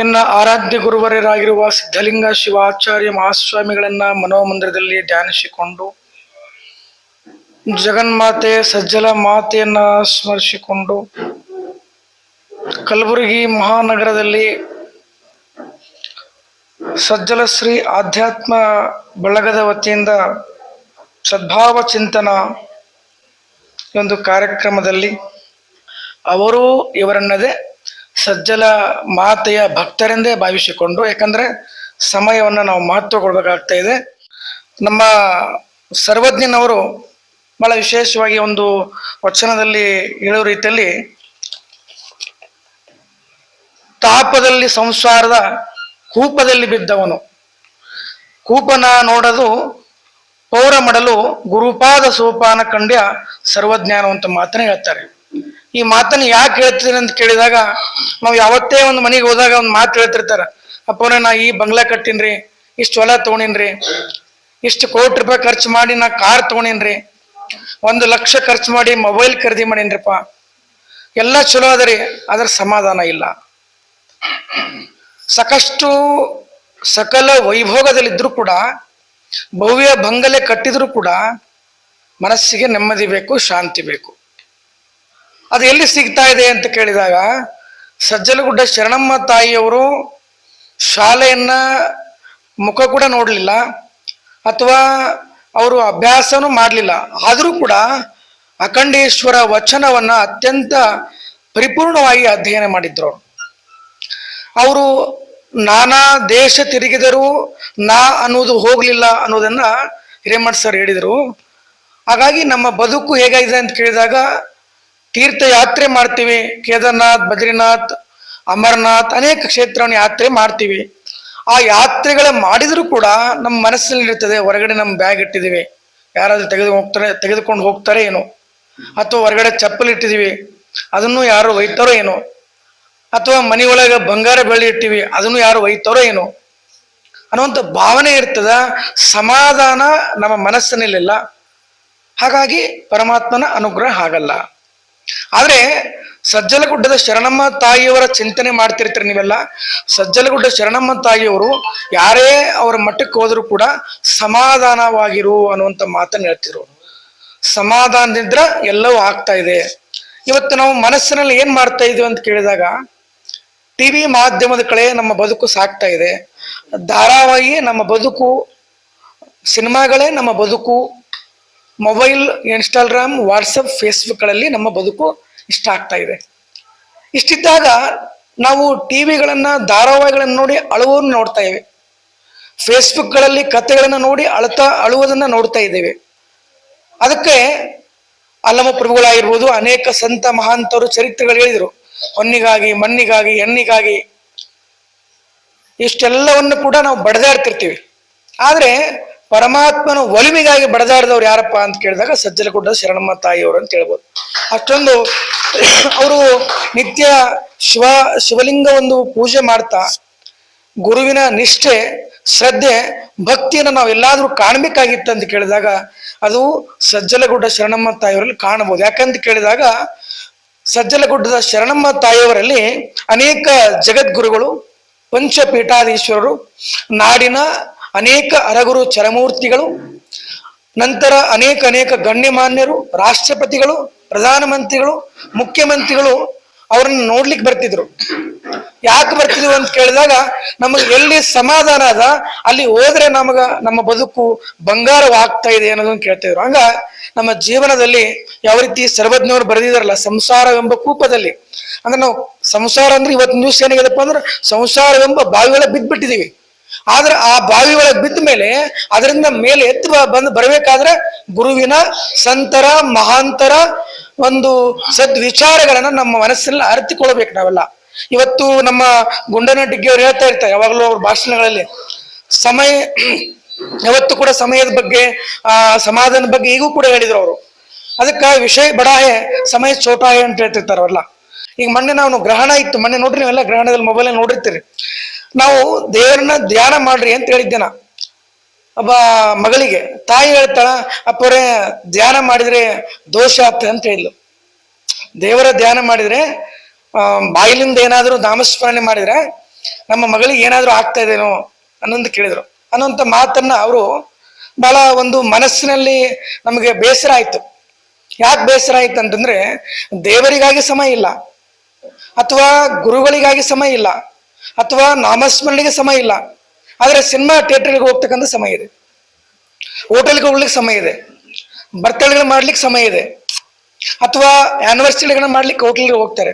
ಇನ್ನ ಆರಾಧ್ಯ ಗುರುವರರಾಗಿರುವ ಸಿದ್ಧಲಿಂಗ ಶಿವಾಚಾರ್ಯ ಮಹಾಸ್ವಾಮಿಗಳನ್ನ ಮನೋಮಂದಿರದಲ್ಲಿ ಧ್ಯಾನಿಸಿಕೊಂಡು, ಜಗನ್ಮಾತೆ ಸಜ್ಜಲ ಮಾತೆಯನ್ನ ಸ್ಮರಿಸಿಕೊಂಡು, ಕಲಬುರಗಿ ಮಹಾನಗರದಲ್ಲಿ ಸಜ್ಜಲ ಶ್ರೀ ಆಧ್ಯಾತ್ಮ ಬಳಗದ ವತಿಯಿಂದ ಸದ್ಭಾವ ಚಿಂತನ ಒಂದು ಕಾರ್ಯಕ್ರಮದಲ್ಲಿ ಅವರು ಇವರನ್ನದೇ ಸಜ್ಜಲ ಮಾತೆಯ ಭಕ್ತರೆಂದೇ ಭಾವಿಸಿಕೊಂಡು ಯಾಕಂದ್ರೆ ಸಮಯವನ್ನು ನಾವು ಮಹತ್ವ ಕೊಡಬೇಕಾಗ್ತಾ ಇದೆ. ನಮ್ಮ ಸರ್ವಜ್ಞನವರು ಬಹಳ ವಿಶೇಷವಾಗಿ ಒಂದು ವಚನದಲ್ಲಿ ಹೇಳೋ ರೀತಿಯಲ್ಲಿ, ತಾಪದಲ್ಲಿ ಸಂಸಾರದ ಕೂಪದಲ್ಲಿ ಬಿದ್ದವನು. ಕೂಪನ ನೋಡದು ಪೌರ ಮಾಡಲು ಗುರುಪಾದ ಸೋಪಾನ ಕಂಡ್ಯ ಸರ್ವಜ್ಞಾನವಂತ ಮಾತನ್ನ ಹೇಳ್ತಾರೆ. ಈ ಮಾತನ್ನ ಯಾಕೆ ಹೇಳ್ತೀನಿ ಅಂತ ಕೇಳಿದಾಗ, ನಾವು ಯಾವತ್ತೇ ಒಂದು ಮನೆಗೆ ಹೋದಾಗ ಒಂದು ಮಾತು ಹೇಳ್ತಿರ್ತಾರ ಅಪ್ಪನ ನಾ ಈ ಬಂಗ್ಲಾ ಕಟ್ಟಿನ್ರಿ, ಇಷ್ಟು ಹೊಲ ತಗೊಂಡಿನ್ರಿ, ಇಷ್ಟು ಕೋಟಿ ರೂಪಾಯಿ ಖರ್ಚು ಮಾಡಿ ನಾ ಕಾರ್ ತಗೊಂಡಿನ್ರಿ, ಒಂದು ಲಕ್ಷ ಖರ್ಚು ಮಾಡಿ ಮೊಬೈಲ್ ಖರೀದಿ ಮಾಡೀನ್ರಿಪ್ಪ, ಎಲ್ಲ ಚಲೋ ಅದರಿ ಅದ್ರ ಸಮಾಧಾನ ಇಲ್ಲ. ಸಾಕಷ್ಟು ಸಕಲ ವೈಭೋಗದಲ್ಲಿದ್ದರೂ ಕೂಡ, ಭವ್ಯ ಬಂಗಲೆ ಕಟ್ಟಿದ್ರು ಕೂಡ, ಮನಸ್ಸಿಗೆ ನೆಮ್ಮದಿ ಬೇಕು, ಶಾಂತಿ ಬೇಕು. ಅದು ಎಲ್ಲಿ ಸಿಗ್ತಾ ಇದೆ ಅಂತ ಕೇಳಿದಾಗ ಸಜ್ಜಲಗುಡ್ಡ ಶರಣಮ್ಮ ತಾಯಿಯವರು ಶಾಲೆಯನ್ನ ಮುಖ ಕೂಡ ನೋಡಲಿಲ್ಲ ಅಥವಾ ಅವರು ಅಭ್ಯಾಸನೂ ಮಾಡಲಿಲ್ಲ. ಆದರೂ ಕೂಡ ಅಖಂಡೇಶ್ವರ ವಚನವನ್ನ ಅತ್ಯಂತ ಪರಿಪೂರ್ಣವಾಗಿ ಅಧ್ಯಯನ ಮಾಡಿದ್ರು. ಅವರು ನಾನಾ ದೇಶ ತಿರುಗಿದರೂ ನಾ ಅನ್ನೋದು ಹೋಗಲಿಲ್ಲ ಅನ್ನೋದನ್ನು ಹಿರೇಮಠ್ ಸರ್ ಹೇಳಿದರು. ಹಾಗಾಗಿ ನಮ್ಮ ಬದುಕು ಹೇಗಾಗಿದೆ ಅಂತ ಕೇಳಿದಾಗ ತೀರ್ಥಯಾತ್ರೆ ಮಾಡ್ತೀವಿ. ಕೇದಾರ್ನಾಥ್, ಬದ್ರಿನಾಥ್, ಅಮರನಾಥ್ ಅನೇಕ ಕ್ಷೇತ್ರವನ್ನು ಯಾತ್ರೆ ಮಾಡ್ತೀವಿ. ಆ ಯಾತ್ರೆಗಳ ಮಾಡಿದರೂ ಕೂಡ ನಮ್ಮ ಮನಸ್ಸಿನಲ್ಲಿ ಇರ್ತದೆ ಹೊರಗಡೆ ನಮ್ಮ ಬ್ಯಾಗ್ ಇಟ್ಟಿದ್ದೀವಿ. ಯಾರಾದ್ರೂ ತೆಗೆದು ಹೋಗ್ತಾರೆ, ತೆಗೆದುಕೊಂಡು ಹೋಗ್ತಾರೆ ಏನೋ. ಅಥವಾ ಹೊರಗಡೆ ಚಪ್ಪಲಿ ಇಟ್ಟಿದ್ದೀವಿ. ಅದನ್ನು ಯಾರು ಒಯ್ತಾರೋ ಏನೋ. ಅಥವಾ ಮನೆಯೊಳಗೆ ಬಂಗಾರ ಬೆಳ್ಳಿ ಇಟ್ಟಿವಿ, ಅದನ್ನು ಯಾರು ಒಯ್ತಾರೋ ಏನೋ. ಅನ್ನುವಂಥ ಭಾವನೆ ಇರ್ತದ, ಸಮಾಧಾನ ನಮ್ಮ ಮನಸ್ಸಿನಲ್ಲಿಲ್ಲ. ಹಾಗಾಗಿ ಪರಮಾತ್ಮನ ಅನುಗ್ರಹ ಆಗಲ್ಲ. ಆದ್ರೆ ಸಜ್ಜಲಗುಡ್ಡದ ಶರಣಮ್ಮ ತಾಯಿಯವರ ಚಿಂತನೆ ಮಾಡ್ತಿರ್ತೀರಿ ನೀವೆಲ್ಲ. ಸಜ್ಜಲಗುಡ್ಡ ಶರಣಮ್ಮ ತಾಯಿಯವರು ಯಾರೇ ಅವರ ಮಠಕ್ಕೆ ಹೋದ್ರು ಕೂಡ ಸಮಾಧಾನವಾಗಿರು ಅನ್ನುವಂಥ ಮಾತನ್ನು ಹೇಳ್ತಿದ್ರು. ಸಮಾಧಾನದಿಂದ ಎಲ್ಲವೂ ಆಗ್ತಾ ಇದೆ. ಇವತ್ತು ನಾವು ಮನಸ್ಸಿನಲ್ಲಿ ಏನ್ ಮಾಡ್ತಾ ಇದೀವಿ ಅಂತ ಕೇಳಿದಾಗ ಟಿವಿ ಮಾಧ್ಯಮದ ಕಡೆ ನಮ್ಮ ಬದುಕು ಸಾಕ್ತಾ ಇದೆ. ಧಾರಾವಾಹಿ ನಮ್ಮ ಬದುಕು, ಸಿನಿಮಾಗಳೇ ನಮ್ಮ ಬದುಕು ಮೊಬೈಲ್, ಇನ್ಸ್ಟಾಗ್ರಾಮ್, ವಾಟ್ಸಪ್, ಫೇಸ್ಬುಕ್ಗಳಲ್ಲಿ ನಮ್ಮ ಬದುಕು ಇಷ್ಟ ಆಗ್ತಾ ಇದೆ. ಇಷ್ಟಿದ್ದಾಗ ನಾವು ಟಿವಿಗಳನ್ನ, ಧಾರಾವಾಹಿಗಳನ್ನ ನೋಡಿ ಅಳುವನ್ನು ನೋಡ್ತಾ ಇವೆ. ಫೇಸ್ಬುಕ್ಗಳಲ್ಲಿ ಕಥೆಗಳನ್ನು ನೋಡಿ ಅಳ್ತಾ ಅಳುವುದನ್ನು ನೋಡ್ತಾ ಇದ್ದೇವೆ. ಅದಕ್ಕೆ ಅಲ್ಲಮ ಪ್ರಭುಗಳಾಗಿರ್ಬೋದು ಅನೇಕ ಸಂತ ಮಹಾಂತರು ಚರಿತ್ರೆಗಳು ಹೇಳಿದರು. ಹೊನ್ನಿಗಾಗಿ ಮಣ್ಣಿಗಾಗಿ ಹೆಣ್ಣಿಗಾಗಿ ಇಷ್ಟೆಲ್ಲವನ್ನು ಕೂಡ ನಾವು ಬಡದಾಡ್ತಿರ್ತೀವಿ ಆದ್ರೆ ಪರಮಾತ್ಮನ ಒಲಿಮೆಗಾಗಿ ಬಡದಾಡಿದವ್ರು ಯಾರಪ್ಪ ಅಂತ ಕೇಳಿದಾಗ ಸಜ್ಜಲಗುಡ್ಡ ಶರಣಮ್ಮ ತಾಯಿಯವರು ಅಂತ ಹೇಳ್ಬೋದು. ಅಷ್ಟೊಂದು ಅವರು ನಿತ್ಯ ಶಿವ ಶಿವಲಿಂಗ ಒಂದು ಪೂಜೆ ಮಾಡ್ತಾ ಗುರುವಿನ ನಿಷ್ಠೆ, ಶ್ರದ್ಧೆ, ಭಕ್ತಿಯನ್ನು ನಾವು ಎಲ್ಲಾದ್ರೂ ಕಾಣ್ಬೇಕಾಗಿತ್ತು ಅಂತ ಕೇಳಿದಾಗ ಅದು ಸಜ್ಜಲಗುಡ್ಡ ಶರಣಮ್ಮ ತಾಯಿಯವರಲ್ಲಿ ಕಾಣಬಹುದು. ಯಾಕಂತ ಕೇಳಿದಾಗ ಸಜ್ಜಲಗುಡ್ಡದ ಶರಣಮ್ಮ ತಾಯಿಯವರಲ್ಲಿ ಅನೇಕ ಜಗದ್ಗುರುಗಳು, ಪಂಚಪೀಠಾಧೀಶ್ವರರು, ನಾಡಿನ ಅನೇಕ ಅರಗುರು ಚರಮೂರ್ತಿಗಳು, ನಂತರ ಅನೇಕ ಅನೇಕ ಗಣ್ಯಮಾನ್ಯರು, ರಾಷ್ಟ್ರಪತಿಗಳು, ಪ್ರಧಾನಮಂತ್ರಿಗಳು, ಮುಖ್ಯಮಂತ್ರಿಗಳು ಅವರನ್ನು ನೋಡ್ಲಿಕ್ಕೆ ಬರ್ತಿದ್ರು. ಯಾಕೆ ಬರ್ತಿದ್ವು ಅಂತ ಕೇಳಿದಾಗ ನಮಗೆ ಎಲ್ಲಿ ಸಮಾಧಾನ ಅದ, ಅಲ್ಲಿ ಹೋದ್ರೆ ನಮಗ ನಮ್ಮ ಬದುಕು ಬಂಗಾರವಾಗ್ತಾ ಇದೆ ಅನ್ನೋದನ್ನ ಕೇಳ್ತಿದ್ರು. ಹಂಗ ನಮ್ಮ ಜೀವನದಲ್ಲಿ ಯಾವ ರೀತಿ ಸರ್ವಜ್ಞವರು ಬರೆದಿದಾರಲ್ಲ ಸಂಸಾರವೆಂಬ ಕೂಪದಲ್ಲಿ. ಅಂದ್ರೆ ನಾವು ಸಂಸಾರ ಅಂದ್ರೆ ಇವತ್ತು ನ್ಯೂಸ್ ಏನಾಗಿದೆಪ್ಪ ಅಂದ್ರೆ ಸಂಸಾರವೆಂಬ ಬಾವಿ ಒಳಗೆ ಬಿದ್ದ್ಬಿಟ್ಟಿದೀವಿ ಆದ್ರೆ ಆ ಬಾವಿ ಒಳಗೆ ಬಿದ್ದ ಮೇಲೆ ಅದರಿಂದ ಮೇಲೆ ಎತ್ತು ಬಂದು ಬರಬೇಕಾದ್ರೆ ಗುರುವಿನ ಸಂತರ, ಮಹಾಂತರ ಒಂದು ಸದ್ವಿಚಾರಗಳನ್ನ ನಮ್ಮ ಮನಸ್ಸಿನಲ್ಲಿ ಅರಿತುಕೊಳ್ಬೇಕು ನಾವೆಲ್ಲ. ಇವತ್ತು ನಮ್ಮ ಗುಂಡನ ಡಿಗ್ಗಿಯವರು ಹೇಳ್ತಾ ಇರ್ತಾರೆ, ಯಾವಾಗಲೂ ಅವ್ರ ಭಾಷಣಗಳಲ್ಲಿ. ಸಮಯ, ಯಾವತ್ತು ಕೂಡ ಸಮಯದ ಬಗ್ಗೆ, ಆ, ಸಮಾಧಾನದ ಬಗ್ಗೆ ಈಗೂ ಕೂಡ ಹೇಳಿದ್ರು ಅವರು. ಅದಕ್ಕೆ ವಿಷಯ ಬಡಾಹೆ, ಸಮಯ ಚೋಟಾಹೆ ಅಂತ ಹೇಳ್ತಿರ್ತಾರೆ ಅವರೆಲ್ಲ ಈಗ ಮೊನ್ನೆ ನಾವು ಗ್ರಹಣ ಇತ್ತು, ಮೊನ್ನೆ ನೋಡ್ರಿ ನೀವೆಲ್ಲ ಗ್ರಹಣದಲ್ಲಿ ಮೊಬೈಲ್ ನೋಡಿರ್ತೀರಿ. ನಾವು ದೇವರನ್ನ ಧ್ಯಾನ ಮಾಡ್ರಿ ಅಂತ ಹೇಳಿದ್ದೆ ನಾ ಒಬ್ಬ ಮಗಳಿಗೆ, ತಾಯಿ ಹೇಳ್ತಾಳ, ಅಪ್ಪರೇ, ಧ್ಯಾನ ಮಾಡಿದ್ರೆ ದೋಷ ಆಗ್ತದೆ ಅಂತ ಹೇಳಿದ್ಲು. ದೇವರ ಧ್ಯಾನ ಮಾಡಿದ್ರೆ ಬಾಯಿಲಿಂದ ಏನಾದರೂ ನಾಮಸ್ಮರಣೆ ಮಾಡಿದ್ರೆ, ನಮ್ಮ ಮಗಳಿಗೆ ಏನಾದರೂ ಆಗ್ತಾ ಇದೇನೋ ಅನ್ನೊಂದು ಕೇಳಿದ್ರು. ಅನ್ನೋಂಥ ಮಾತನ್ನ ಅವರು ಬಹಳ ಒಂದು ಮನಸ್ಸಿನಲ್ಲಿ ನಮಗೆ ಬೇಸರ ಆಯ್ತು. ಯಾಕೆ ಬೇಸರ ಆಯ್ತು ಅಂತಂದ್ರೆ, ದೇವರಿಗಾಗಿ ಸಮಯ ಇಲ್ಲ. ಅಥವಾ ಗುರುಗಳಿಗಾಗಿ ಸಮಯ ಇಲ್ಲ. ಅಥವಾ ನಾಮಸ್ಮರಣೆಗೆ ಸಮಯ ಇಲ್ಲ. ಆದರೆ ಸಿನಿಮಾ ಥಿಯೇಟರ್ಗೆ ಹೋಗ್ತಕ್ಕಂಥ ಸಮಯ ಇದೆ. ಹೋಟೆಲ್ಗೆ ಹೋಗ್ಲಿಕ್ಕೆ ಸಮಯ ಇದೆ. ಬರ್ತಳಿಗಳು ಮಾಡ್ಲಿಕ್ಕೆ ಸಮಯ ಇದೆ. ಅಥವಾ ಆನಿವರ್ಸರಿಗಳನ್ನ ಮಾಡ್ಲಿಕ್ಕೆ ಹೋಟೆಲ್ಗೆ ಹೋಗ್ತಾರೆ.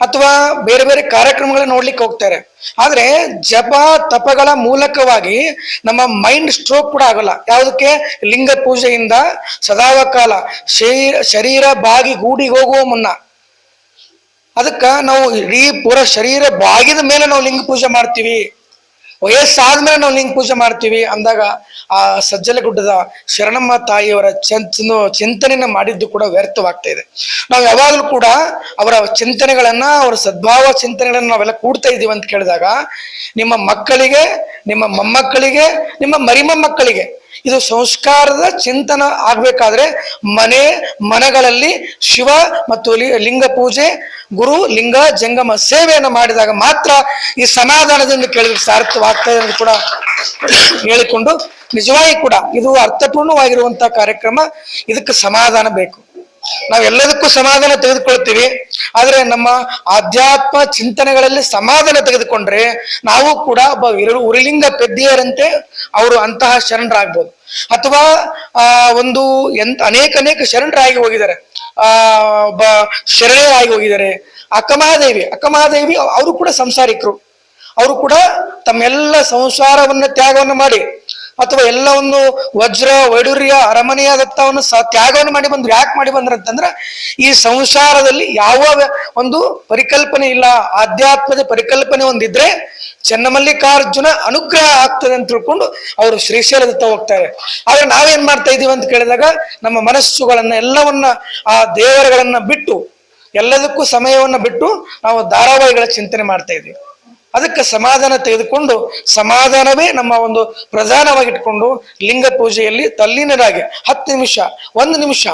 ಅಥವಾ ಬೇರೆ ಬೇರೆ ಕಾರ್ಯಕ್ರಮಗಳನ್ನ ನೋಡ್ಲಿಕ್ಕೆ ಹೋಗ್ತಾರೆ. ಆದರೆ ಜಪ, ತಪಗಳ ಮೂಲಕವಾಗಿ ನಮ್ಮ ಮೈಂಡ್ ಸ್ಟ್ರೋಕ್ ಕೂಡ ಆಗಲ್ಲ. ಯಾವುದಕ್ಕೆ? ಲಿಂಗ ಪೂಜೆಯಿಂದ ಸದಾವ ಕಾಲ ಶರೀರ ಶರೀರ, ಬಾಗಿ, ಗೂಡಿಗೆ ಹೋಗುವ ಮುನ್ನ. ಅದಕ್ಕ ನಾವು ಇಡೀ ಪೂರ ಶರೀರ ಬಾಗಿದ ಮೇಲೆ ನಾವು ಲಿಂಗ ಪೂಜೆ ಮಾಡ್ತೀವಿ. ವಯಸ್ಸಾದ್ಮೇಲೆ ನಾವು ಲಿಂಗ ಪೂಜೆ ಮಾಡ್ತೀವಿ. ಅಂದಾಗ ಆ ಸಜ್ಜಲಗುಡ್ಡದ ಶರಣಮ್ಮ ತಾಯಿಯವರ ಚಿಂತನ ಚಿಂತನೆಯನ್ನ ಮಾಡಿದ್ದು ಕೂಡ ವ್ಯರ್ಥವಾಗ್ತಾ ಇದೆ. ನಾವು ಯಾವಾಗಲೂ ಕೂಡ ಅವರ ಚಿಂತನೆಗಳನ್ನ, ಅವರ ಸದ್ಭಾವ ಚಿಂತನೆಗಳನ್ನ ನಾವೆಲ್ಲ ಕೂಡ್ತಾ ಇದೀವಿ ಅಂತ ಕೇಳಿದಾಗ, ನಿಮ್ಮ ಮಕ್ಕಳಿಗೆ, ನಿಮ್ಮ ಮೊಮ್ಮಕ್ಕಳಿಗೆ, ನಿಮ್ಮ ಮರಿಮೊಮ್ಮಕ್ಕಳಿಗೆ ಇದು ಸಂಸ್ಕಾರದ ಚಿಂತನ ಆಗ್ಬೇಕಾದ್ರೆ ಮನೆ, ಮನಗಳಲ್ಲಿ ಶಿವ ಮತ್ತು ಲಿಂಗ ಪೂಜೆ, ಗುರು, ಲಿಂಗ, ಜಂಗಮ ಸೇವೆಯನ್ನು ಮಾಡಿದಾಗ ಮಾತ್ರ ಈ ಸಮಾಧಾನದಿಂದ ಕೇಳಿದ್ರೆ ಸಾರ್ಥವಾಗ್ತದೆ ಅಂತ ಕೂಡ ಹೇಳಿಕೊಂಡು ನಿಜವಾಗಿ ಕೂಡ ಇದು ಅರ್ಥಪೂರ್ಣವಾಗಿರುವಂತಹ ಕಾರ್ಯಕ್ರಮ. ಇದಕ್ಕೆ ಸಮಾಧಾನ ಬೇಕು. ನಾವೆಲ್ಲದಕ್ಕೂ ಸಮಾಧಾನ ತೆಗೆದುಕೊಳ್ತೀವಿ. ಆದ್ರೆ ನಮ್ಮ ಆಧ್ಯಾತ್ಮ ಚಿಂತನೆಗಳಲ್ಲಿ ಸಮಾಧಾನ ತೆಗೆದುಕೊಂಡ್ರೆ ನಾವು ಕೂಡ ಒಬ್ಬ ಉರಿಲಿಂಗ ಪೆದ್ದಿಯರಂತೆ ಅವರು ಅಂತಹ ಶರಣರಾಗ್ಬೋದು. ಅಥವಾ, ಆ, ಒಂದು ಎಂತ ಅನೇಕ ಅನೇಕ ಶರಣರಾಗಿ ಹೋಗಿದ್ದಾರೆ. ಆ, ಒಬ್ಬ ಶರಣರಾಗಿ ಹೋಗಿದ್ದಾರೆ. ಅಕ್ಕಮಹಾದೇವಿ ಅಕ್ಕಮಹಾದೇವಿ ಅವರು ಕೂಡ ಸಂಸಾರಿಕರು. ಅವರು ಕೂಡ ತಮ್ಮೆಲ್ಲ ಸಂಸಾರವನ್ನ ತ್ಯಾಗವನ್ನು ಮಾಡಿ ಅಥವಾ ಎಲ್ಲವನ್ನು ವಜ್ರ, ವೈಡೂರ್ಯ, ಅರಮನೆಯ ದತ್ತವನ್ನು ಸ ತ್ಯಾಗವನ್ನು ಮಾಡಿ ಬಂದ್ರು. ಯಾಕೆ ಮಾಡಿ ಬಂದ್ರು ಅಂತಂದ್ರೆ, ಈ ಸಂಸಾರದಲ್ಲಿ ಯಾವ ಒಂದು ಪರಿಕಲ್ಪನೆ ಇಲ್ಲ, ಆಧ್ಯಾತ್ಮದ ಪರಿಕಲ್ಪನೆ ಒಂದಿದ್ರೆ ಚೆನ್ನಮಲ್ಲಿಕಾರ್ಜುನ ಅನುಗ್ರಹ ಆಗ್ತದೆ ಅಂತ ತಿಳ್ಕೊಂಡು ಅವರು ಶ್ರೀಶೈಲದತ್ತ ಹೋಗ್ತಾರೆ. ಆದ್ರೆ ನಾವೇನ್ ಮಾಡ್ತಾ ಇದೀವಿ ಅಂತ ಕೇಳಿದಾಗ, ನಮ್ಮ ಮನಸ್ಸುಗಳನ್ನ ಎಲ್ಲವನ್ನ ಆ ದೇವರುಗಳನ್ನ ಬಿಟ್ಟು, ಎಲ್ಲದಕ್ಕೂ ಸಮಯವನ್ನ ಬಿಟ್ಟು ನಾವು ಧಾರಾವಾಹಿಗಳ ಚಿಂತನೆ ಮಾಡ್ತಾ ಇದೀವಿ. ಅದಕ್ಕೆ ಸಮಾಧಾನ ತೆಗೆದುಕೊಂಡು ಸಮಾಧಾನವೇ ನಮ್ಮ ಒಂದು ಪ್ರಧಾನವಾಗಿಟ್ಕೊಂಡು ಲಿಂಗ ಪೂಜೆಯಲ್ಲಿ ತಲ್ಲೀನರಾಗಿ. ಹತ್ತು ನಿಮಿಷ, ಒಂದು ನಿಮಿಷ.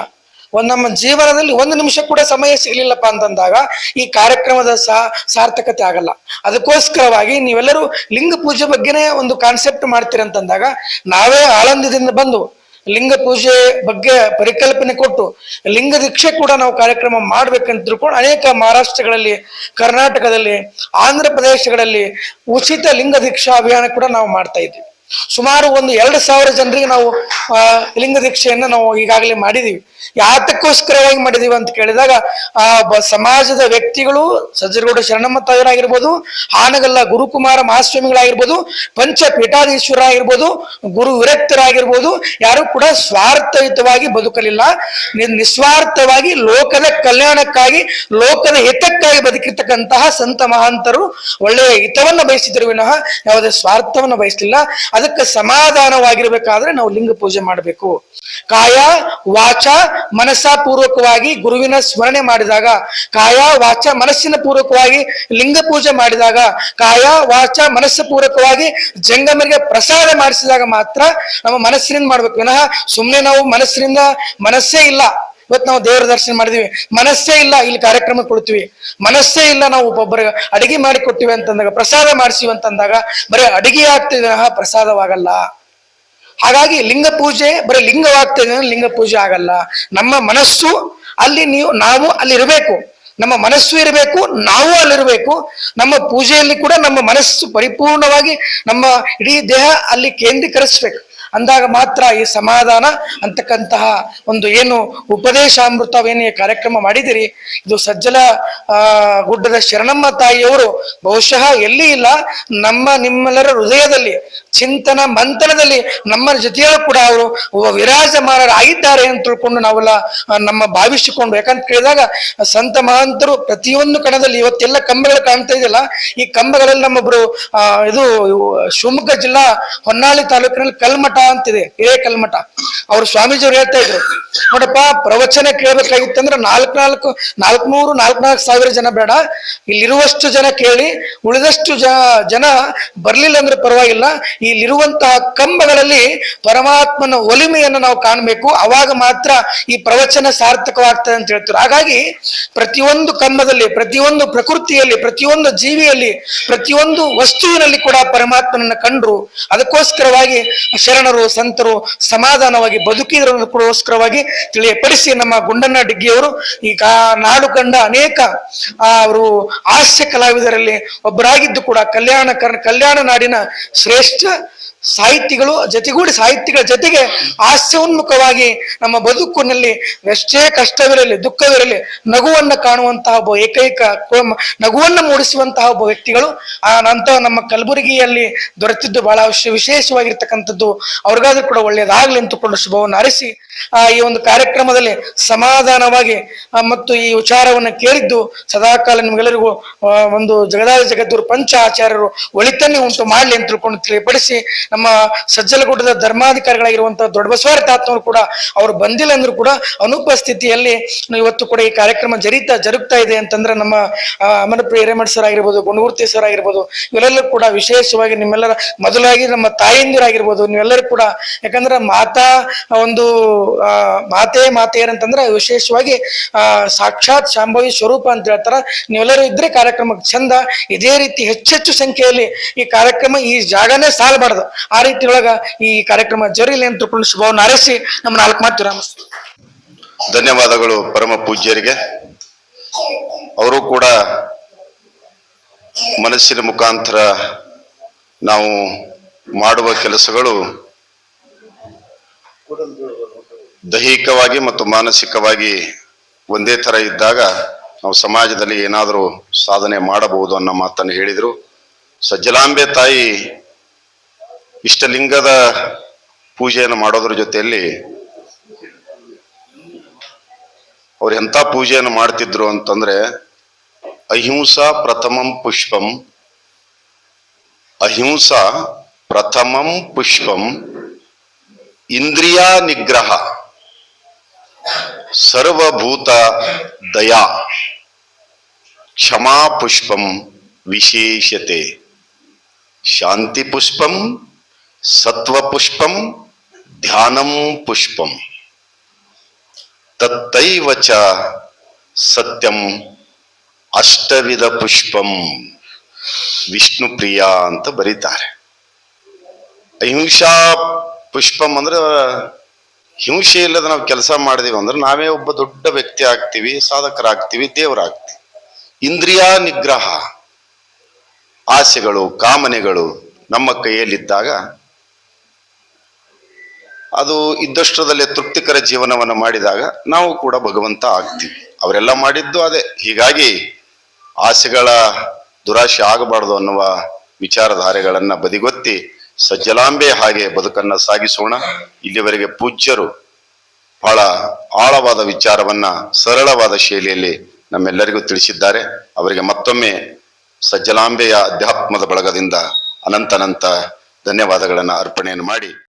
ಒಂದು ನಮ್ಮ ಜೀವನದಲ್ಲಿ ಒಂದು ನಿಮಿಷ ಕೂಡ ಸಮಯ ಸಿಗಲಿಲ್ಲಪ್ಪ ಅಂತಂದಾಗ ಈ ಕಾರ್ಯಕ್ರಮದ ಸಹ ಸಾರ್ಥಕತೆ ಆಗಲ್ಲ. ಅದಕ್ಕೋಸ್ಕರವಾಗಿ ನೀವೆಲ್ಲರೂ ಲಿಂಗ ಪೂಜೆ ಬಗ್ಗೆನೇ ಒಂದು ಕಾನ್ಸೆಪ್ಟ್ ಮಾಡ್ತೀರಿ ಅಂತಂದಾಗ ನಾವೇ ಆಳಂದದಿಂದ ಬಂದು ಲಿಂಗ ಪೂಜೆ ಬಗ್ಗೆ ಪರಿಕಲ್ಪನೆ ಕೊಟ್ಟು ಲಿಂಗ ದೀಕ್ಷೆ ಕೂಡ ನಾವು ಕಾರ್ಯಕ್ರಮ ಮಾಡ್ಬೇಕಂತ ತಿಳ್ಕೊಂಡು ಅನೇಕ ಮಹಾರಾಷ್ಟ್ರಗಳಲ್ಲಿ, ಕರ್ನಾಟಕದಲ್ಲಿ, ಆಂಧ್ರ ಪ್ರದೇಶಗಳಲ್ಲಿ ಉಚಿತ ಲಿಂಗ ದೀಕ್ಷಾ ಅಭಿಯಾನ ಕೂಡ ನಾವು ಮಾಡ್ತಾ ಇದ್ದೀವಿ. ಸುಮಾರು ಒಂದು ಎರಡು ಸಾವಿರ ಜನರಿಗೆ ನಾವು ಲಿಂಗ ದೀಕ್ಷೆಯನ್ನು ನಾವು ಈಗಾಗಲೇ ಮಾಡಿದೀವಿ. ಯಾತಕ್ಕೋಸ್ಕರವಾಗಿ ಮಾಡಿದೀವಿ ಅಂತ ಕೇಳಿದಾಗ, ಆ ಸಮಾಜದ ವ್ಯಕ್ತಿಗಳು ಸಜ್ಜರಗೌಡ ಶರಣಮ್ಮ ತಾಯರಾಗಿರ್ಬೋದು ಹಾನಗಲ್ಲ ಗುರುಕುಮಾರ ಮಹಾಸ್ವಾಮಿಗಳಾಗಿರ್ಬೋದು ಪಂಚ ಪೀಠಾಧೀಶ್ವರ ಆಗಿರ್ಬೋದು, ಗುರು ವಿರಕ್ತರಾಗಿರ್ಬೋದು, ಯಾರು ಕೂಡ ಸ್ವಾರ್ಥಯುತವಾಗಿ ಬದುಕಲಿಲ್ಲ. ನಿಸ್ವಾರ್ಥವಾಗಿ ಲೋಕದ ಕಲ್ಯಾಣಕ್ಕಾಗಿ, ಲೋಕದ ಹಿತಕ್ಕಾಗಿ ಬದುಕಿರ್ತಕ್ಕಂತಹ ಸಂತ ಮಹಾಂತರು ಒಳ್ಳೆಯ ಹಿತವನ್ನ ಬಯಸಿದ್ರು ವಿನಃ ಯಾವುದೇ ಸ್ವಾರ್ಥವನ್ನ ಬಯಸಲಿಲ್ಲ. ಅದಕ್ಕೆ ಸಮಾಧಾನವಾಗಿರ್ಬೇಕಾದ್ರೆ ನಾವು ಲಿಂಗ ಪೂಜೆ ಮಾಡಬೇಕು. ಕಾಯ, ವಾಚ ಮನಸ್ಸ ಪೂರ್ವಕವಾಗಿ ಗುರುವಿನ ಸ್ಮರಣೆ ಮಾಡಿದಾಗ, ಕಾಯ, ವಾಚ, ಮನಸ್ಸಿನ ಪೂರ್ವಕವಾಗಿ ಲಿಂಗ ಪೂಜೆ ಮಾಡಿದಾಗ, ಕಾಯ, ವಾಚ ಮನಸ್ಸು ಪೂರ್ವಕವಾಗಿ ಜಂಗಮರಿಗೆ ಪ್ರಸಾದ ಮಾಡಿಸಿದಾಗ ಮಾತ್ರ ನಮ್ಮ ಮನಸ್ಸಿನಿಂದ ಮಾಡ್ಬೇಕು. ವಿನಃ ಸುಮ್ಮನೆ ನಾವು ಮನಸ್ಸಿನಿಂದ ಮನಸ್ಸೇ ಇಲ್ಲ. ಇವತ್ತು ನಾವು ದೇವರ ದರ್ಶನ ಮಾಡಿದೀವಿ. ಮನಸ್ಸೇ ಇಲ್ಲ ಇಲ್ಲಿ ಕಾರ್ಯಕ್ರಮ ಕೊಡ್ತೀವಿ. ಮನಸ್ಸೇ ಇಲ್ಲ ನಾವು ಒಬ್ಬೊಬ್ಬರಿಗೆ ಅಡಿಗೆ ಮಾಡಿ ಕೊಟ್ಟಿವಿ ಅಂತಂದಾಗ, ಪ್ರಸಾದ ಮಾಡಿಸಿವಿ ಅಂತಂದಾಗ, ಬರೀ ಅಡಿಗೆ ಆಗ್ತಿದ್ರೆ ಪ್ರಸಾದವಾಗಲ್ಲ. ಹಾಗಾಗಿ ಲಿಂಗ ಪೂಜೆ, ಬರೀ ಲಿಂಗವಾಗ್ತದೆ ಲಿಂಗ ಪೂಜೆ ಆಗಲ್ಲ. ನಮ್ಮ ಮನಸ್ಸು ಅಲ್ಲಿ ನೀವು, ನಾವು ಅಲ್ಲಿ ಇರಬೇಕು. ನಮ್ಮ ಮನಸ್ಸು ಇರಬೇಕು, ನಾವು ಅಲ್ಲಿರಬೇಕು ನಮ್ಮ ಪೂಜೆಯಲ್ಲಿ ಕೂಡ ನಮ್ಮ ಮನಸ್ಸು ಪರಿಪೂರ್ಣವಾಗಿ ನಮ್ಮ ಇಡೀ ದೇಹ ಅಲ್ಲಿ ಕೇಂದ್ರೀಕರಿಸ್ಬೇಕು. ಅಂದಾಗ ಮಾತ್ರ ಈ ಸಮಾಧಾನ ಅಂತಕ್ಕಂತಹ ಒಂದು ಏನು ಉಪದೇಶಾಮೃತವೇನು ಕಾರ್ಯಕ್ರಮ ಮಾಡಿದಿರಿ? ಇದು ಸಜ್ಜಲ ಗುಡ್ಡದ ಶರಣಮ್ಮ ತಾಯಿಯವರು ಬಹುಶಃ ಎಲ್ಲಿ ಇಲ್ಲ, ನಮ್ಮ ನಿಮ್ಮೆಲ್ಲರ ಹೃದಯದಲ್ಲಿ, ಚಿಂತನ ಮಂಥನದಲ್ಲಿ ನಮ್ಮ ಜೊತೆಯಲ್ಲೂ ಕೂಡ ಅವರು ವಿರಾಜಮಾನರಾಗಿದ್ದಾರೆ ಅಂತ ತಿಳ್ಕೊಂಡು ನಾವೆಲ್ಲ ನಮ್ಮ ಭಾವಿಸಿಕೊಂಡು. ಯಾಕಂತ ಕೇಳಿದಾಗ, ಸಂತ ಮಹಾಂತರು ಪ್ರತಿಯೊಂದು ಕಣದಲ್ಲಿ ಇವತ್ತೆಲ್ಲ ಕಂಬಗಳು ಕಾಣ್ತಾ ಇದೆಯಲ್ಲ, ಈ ಕಂಬಗಳಲ್ಲಿ ನಮ್ಮೊಬ್ರು ಇದು ಶಿವಮೊಗ್ಗ ಜಿಲ್ಲಾ ಹೊನ್ನಾಳಿ ತಾಲೂಕಿನಲ್ಲಿ ಕಲ್ಮಠ ಅಂತಿದೆ ಹಿರೇಕಲ್ಮಠ ಅವ್ರು ಸ್ವಾಮೀಜಿಯವ್ರು ಹೇಳ್ತಾ ಇದ್ರು, ನೋಡಪ್ಪ, ಪ್ರವಚನ ಕೇಳಬೇಕಾಗಿತ್ತಂದ್ರೆ ನಾಲ್ಕು ನಾಲ್ಕು ನಾಲ್ಕುನೂರು ನಾಲ್ಕು ನಾಲ್ಕು ಸಾವಿರ ಜನ ಬೇಡ. ಇಲ್ಲಿರುವಷ್ಟು ಜನ ಕೇಳಿ, ಉಳಿದಷ್ಟು ಜ, ಜನ ಬರ್ಲಿಲ್ಲ ಅಂದ್ರೆ ಪರವಾಗಿಲ್ಲ. ಇಲ್ಲಿರುವಂತಹ ಕಂಬಗಳಲ್ಲಿ ಪರಮಾತ್ಮನ ಒಲಿಮೆಯನ್ನು ನಾವು ಕಾಣಬೇಕು. ಅವಾಗ ಮಾತ್ರ ಈ ಪ್ರವಚನ ಸಾರ್ಥಕವಾಗ್ತದೆ ಅಂತ ಹೇಳ್ತಾರೆ. ಹಾಗಾಗಿ ಪ್ರತಿಯೊಂದು ಕಂಬದಲ್ಲಿ, ಪ್ರತಿಯೊಂದು ಪ್ರಕೃತಿಯಲ್ಲಿ, ಪ್ರತಿಯೊಂದು ಜೀವಿಯಲ್ಲಿ, ಪ್ರತಿಯೊಂದು ವಸ್ತುವಿನಲ್ಲಿ ಕೂಡ ಪರಮಾತ್ಮನನ್ನ ಕಂಡ್ರು. ಅದಕ್ಕೋಸ್ಕರವಾಗಿ ಶರಣರು ಸಂತರು ಸಮಾಧಾನವಾಗಿ ಬದುಕಿದ್ರೋಸ್ಕರವಾಗಿ ತಿಳಿಯಪಡಿಸಿ ನಮ್ಮ ಗುಂಡಣ್ಣ ಡಿಗ್ಗಿಯವರು ಈ ಕಾ ನಾಡು ಕಂಡ ಅನೇಕ ಅವರು ಹಾಸ್ಯ ಕಲಾವಿದರಲ್ಲಿ ಒಬ್ಬರಾಗಿದ್ದು ಕೂಡ ಕಲ್ಯಾಣ ಕಲ್ಯಾಣ ನಾಡಿನ ಶ್ರೇಷ್ಠ ಸಾಹಿತಿಗಳು, ಜೊತೆಗೂಡಿ ಸಾಹಿತಿಗಳ ಜೊತೆಗೆ ಹಾಸ್ಯೋನ್ಮುಖವಾಗಿ ನಮ್ಮ ಬದುಕಿನಲ್ಲಿ ಎಷ್ಟೇ ಕಷ್ಟವಿರಲಿ, ದುಃಖವಿರಲಿ, ನಗುವನ್ನ ಕಾಣುವಂತಹ ಒಬ್ಬ ಏಕೈಕ ನಗುವನ್ನು ಮೂಡಿಸುವಂತಹ ಒಬ್ಬ ವ್ಯಕ್ತಿಗಳು, ಆ ನಂತರ ನಮ್ಮ ಕಲಬುರಗಿಯಲ್ಲಿ ದೊರೆತಿದ್ದು ಬಹಳ ವಿಶೇ- ವಿಶೇಷವಾಗಿರ್ತಕ್ಕಂಥದ್ದು, ಅವ್ರಿಗಾದ್ರೂ ಕೂಡ ಒಳ್ಳೆಯದಾಗಲಿ ಅಂತಕೊಂಡು ಶುಭವನ್ನು ಅರಿಸಿ ಆ ಈ ಒಂದು ಕಾರ್ಯಕ್ರಮದಲ್ಲಿ ಸಮಾಧಾನವಾಗಿ ಮತ್ತು ಈ ವಿಚಾರವನ್ನು ಕೇಳಿದ್ದು ಸದಾಕಾಲ ನಿಮ್ಗೆಲ್ಲರಿಗೂ ಒಂದು ಜಗದಾದ ಜಗದ್ಗುರು ಪಂಚ ಆಚಾರ್ಯರು ಒಳಿತನ್ನೇ ಉಂಟು ಮಾಡಲಿ ಅಂತ ತಿಳಿಪಡಿಸಿ ನಮ್ಮ ಸಜ್ಜಲಗೂಟದ ಧರ್ಮಾಧಿಕಾರಿಗಳಾಗಿರುವಂತಹ ದೊಡ್ಡ ತಾತನವರು ಕೂಡ ಅವರು ಬಂದಿಲ್ಲ ಅಂದ್ರೂ ಕೂಡ ಅನುಪಸ್ಥಿತಿಯಲ್ಲಿ ಇವತ್ತು ಕೂಡ ಈ ಕಾರ್ಯಕ್ರಮ ಜರಿತಾ ಜರುಗ್ತಾ ಇದೆ ಅಂತಂದ್ರೆ ನಮ್ಮ ಅಮನಪ್ರಿಯ ಹಿರೇಮಠ ಸರ್ ಆಗಿರ್ಬೋದು, ಗುಣಮೂರ್ತಿ ಸರ್ ಆಗಿರ್ಬೋದು ಇವರೆಲ್ಲರೂ ಕೂಡ ವಿಶೇಷವಾಗಿ ನಿಮ್ಮೆಲ್ಲರ ಮೊದಲಾಗಿ ನಮ್ಮ ತಾಯಂದಿರಾಗಿರ್ಬೋದು ನೀವೆಲ್ಲರೂ ಕೂಡ ಯಾಕಂದ್ರೆ ಮಾತಾ ಒಂದು ಮಾತೆ ಮಾತೆಯರಂತಂದ್ರೆ ವಿಶೇಷವಾಗಿ ಸಾಕ್ಷಾತ್ ಶಾಂಭವಿ ಸ್ವರೂಪ ಅಂತ ಹೇಳ್ತಾರ. ನೀವೆಲ್ಲರೂ ಇದ್ರೆ ಕಾರ್ಯಕ್ರಮಕ್ಕೆ ಚಂದ. ಇದೇ ರೀತಿ ಹೆಚ್ಚೆಚ್ಚು ಸಂಖ್ಯೆಯಲ್ಲಿ ಈ ಕಾರ್ಯಕ್ರಮ ಈ ಜಾಗನೇ ಸಾಲಬಾರ್ದು. ಆ ರೀತಿ ಒಳಗ ಈ ಕಾರ್ಯಕ್ರಮ ಜರಿಲಿ ಅಂತ ತಿಳ್ಕೊಂಡು ಶುಭವನ್ನು ಹಾರೈಸಿ ನಮ್ಮ ನಾಲ್ಕು ಮಾತು ವಿರಾಮಿಸ್ತೀವಿ ಧನ್ಯವಾದಗಳು ಪರಮ ಪೂಜ್ಯರಿಗೆ. ಅವರು ಕೂಡ ಮನಸ್ಸಿನ ಮುಖಾಂತರ ನಾವು ಮಾಡುವ ಕೆಲಸಗಳು ದೈಹಿಕವಾಗಿ ಮತ್ತು ಮಾನಸಿಕವಾಗಿ ಒಂದೇ ತರ ಇದ್ದಾಗ ನಾವು ಸಮಾಜದಲ್ಲಿ ಏನಾದರೂ ಸಾಧನೆ ಮಾಡಬಹುದು ಅನ್ನೋ ಮಾತನ್ನು ಹೇಳಿದರು. ಸಜ್ಜಲಾಂಬೆ ತಾಯಿ ಇಷ್ಟಲಿಂಗದ ಪೂಜೆಯನ್ನು ಮಾಡೋದ್ರ ಜೊತೆಯಲ್ಲಿ ಅವ್ರು ಎಂಥ ಪೂಜೆಯನ್ನು ಮಾಡ್ತಿದ್ರು ಅಂತಂದ್ರೆ, ಅಹಿಂಸಾ ಪ್ರಥಮಂ ಪುಷ್ಪಂ. ಅಹಿಂಸಾ ಪ್ರಥಮಂ ಪುಷ್ಪಂ. ಇಂದ್ರಿಯ ನಿಗ್ರಹ. ಸರ್ವಭೂತ ದಯಾ. ಕ್ಷಮಾ ಪುಷ್ಪಂ ವಿಶೇಷತೆ ಶಾಂತಿ ಪುಷ್ಪಂ ಸತ್ವ ಪುಷ್ಪಂ ಧ್ಯಾನಂ ಪುಷ್ಪಂ. ತತ್ತೈವ ಚ ಸತ್ಯಂ ಅಷ್ಟವಿಧ ಪುಷ್ಪಂ. ವಿಷ್ಣು ಪ್ರಿಯ ಅಂತ ಬರೀತಾರೆ. ಅಹಿಂಸಾ ಪುಷ್ಪಂ ಅಂದ್ರೆ ಹಿಂಸೆ ಇಲ್ಲದ ನಾವು ಕೆಲಸ ಮಾಡಿದೀವಿ ಅಂದ್ರೆ ನಾವೇ ಒಬ್ಬ ದೊಡ್ಡ ವ್ಯಕ್ತಿ ಆಗ್ತೀವಿ, ಸಾಧಕರಾಗ್ತೀವಿ, ದೇವರಾಗ್ತೀವಿ. ಇಂದ್ರಿಯ ನಿಗ್ರಹ, ಆಸೆಗಳು, ಕಾಮನೆಗಳು ನಮ್ಮ ಕೈಯಲ್ಲಿದ್ದಾಗ ಅದು ಇದ್ದಷ್ಟರಲ್ಲಿ ತೃಪ್ತಿಕರ ಜೀವನವನ್ನು ಮಾಡಿದಾಗ ನಾವು ಕೂಡ ಭಗವಂತ ಆಗ್ತೀವಿ. ಅವರೆಲ್ಲ ಮಾಡಿದ್ದು ಅದೇ. ಹೀಗಾಗಿ ಆಸೆಗಳ ದುರಾಶೆ ಆಗಬಾರ್ದು ಅನ್ನುವ ವಿಚಾರಧಾರೆಗಳನ್ನ ಬದಿಗೊತ್ತಿ ಸಜ್ಜಲಾಂಬೆ ಹಾಗೆ ಬದುಕನ್ನ ಸಾಗಿಸೋಣ. ಇಲ್ಲಿವರೆಗೆ ಪೂಜ್ಯರು ಬಹಳ ಆಳವಾದ ವಿಚಾರವನ್ನ ಸರಳವಾದ ಶೈಲಿಯಲ್ಲಿ ನಮ್ಮೆಲ್ಲರಿಗೂ ತಿಳಿಸಿದ್ದಾರೆ. ಅವರಿಗೆ ಮತ್ತೊಮ್ಮೆ ಸಜ್ಜಲಾಂಬೆಯ ಅಧ್ಯಾತ್ಮದ ಬಳಗದಿಂದ ಅನಂತ ಅನಂತ ಧನ್ಯವಾದಗಳನ್ನು ಅರ್ಪಣೆಯನ್ನು ಮಾಡಿ.